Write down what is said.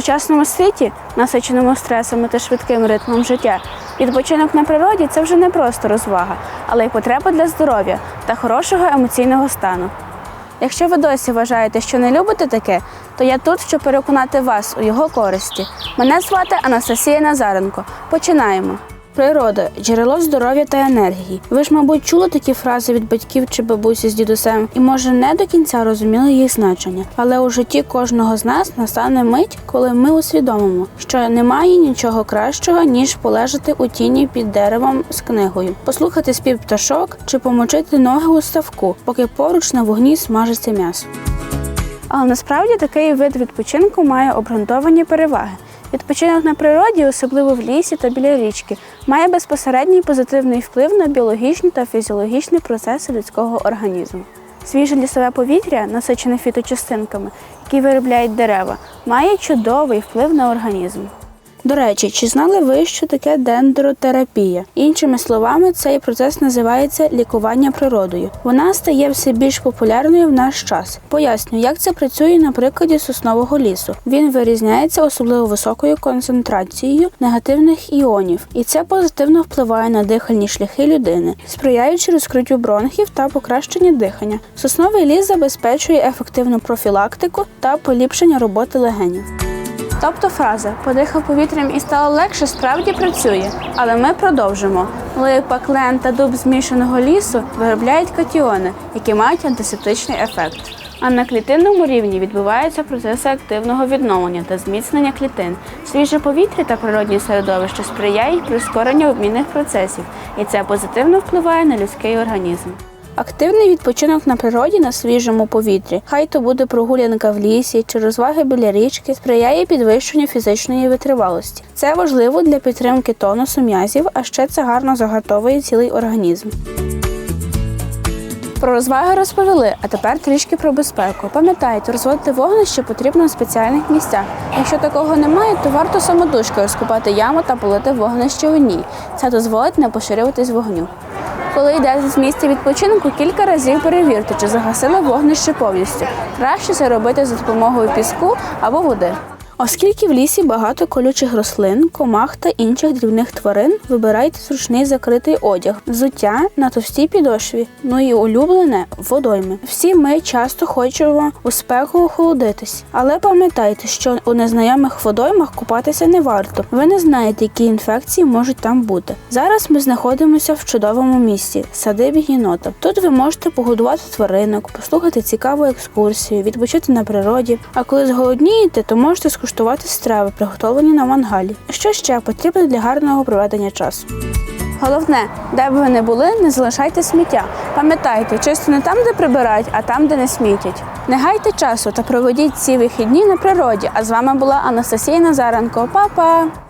сучасному світі, насиченому стресами та швидким ритмом життя, відпочинок на природі це вже не просто розвага, але й потреба для здоров'я та хорошого емоційного стану. Якщо ви досі вважаєте, що не любите таке, то я тут, щоб переконати вас у його користі. Мене звати Анастасія Назаренко. Починаємо. Природа джерело здоров'я та енергії. Ви ж, мабуть, чули такі фрази від батьків чи бабусі з дідусем, і може не до кінця розуміли їх значення. Але у житті кожного з нас настане мить, коли ми усвідомимо, що немає нічого кращого, ніж полежати у тіні під деревом з книгою, послухати спів пташок чи помочити ноги у ставку, поки поруч на вогні смажиться м'ясо. Але насправді такий вид відпочинку має обґрунтовані переваги. Відпочинок на природі, особливо в лісі та біля річки, має безпосередній позитивний вплив на біологічні та фізіологічні процеси людського організму. Свіже лісове повітря, насичене фіточастинками, які виробляють дерева, має чудовий вплив на організм. До речі, чи знали ви, що таке дендротерапія? Іншими словами, цей процес називається лікування природою. Вона стає все більш популярною в наш час. Поясню, як це працює на прикладі соснового лісу. Він вирізняється особливо високою концентрацією негативних іонів, і це позитивно впливає на дихальні шляхи людини, сприяючи розкриттю бронхів та покращенню дихання. Сосновий ліс забезпечує ефективну профілактику та поліпшення роботи легенів. Тобто фраза подихав повітрям і стало легше справді працює, але ми продовжимо. Липа, клен та дуб змішаного лісу виробляють катіони, які мають антисептичний ефект. А на клітинному рівні відбуваються процеси активного відновлення та зміцнення клітин. Свіже повітря та природні середовище сприяють прискоренню обмінних процесів, і це позитивно впливає на людський організм. Активний відпочинок на природі на свіжому повітрі, хай то буде прогулянка в лісі чи розваги біля річки, сприяє підвищенню фізичної витривалості. Це важливо для підтримки тонусу м'язів, а ще це гарно загартовує цілий організм. Про розваги розповіли, а тепер трішки про безпеку. Пам'ятайте, розводити вогнище потрібно в спеціальних місцях. Якщо такого немає, то варто самодушкою розкопати яму та полити вогнище у ній. Це дозволить не поширюватись вогню. Коли йдете з місця відпочинку, кілька разів перевірте, чи загасили вогнище повністю. Краще це робити за допомогою піску або води. Оскільки в лісі багато колючих рослин, комах та інших дрібних тварин, вибирайте зручний закритий одяг, взуття на товстій підошві, ну і улюблене водойми. Всі ми часто хочемо у спеку охолодитись, але пам'ятайте, що у незнайомих водоймах купатися не варто. Ви не знаєте, які інфекції можуть там бути. Зараз ми знаходимося в чудовому місці садибі єнота. Тут ви можете погодувати тваринок, послухати цікаву екскурсію, відпочити на природі. А коли зголоднієте, то можете скуштувати страви, приготовані на мангалі. Що ще потрібно для гарного проведення часу? Головне, де б ви не були, не залишайте сміття. Пам'ятайте, чисто не там, де прибирають, а там, де не смітять. Не гайте часу та проведіть ці вихідні на природі. А з вами була Анастасія Назаренко. Па-па!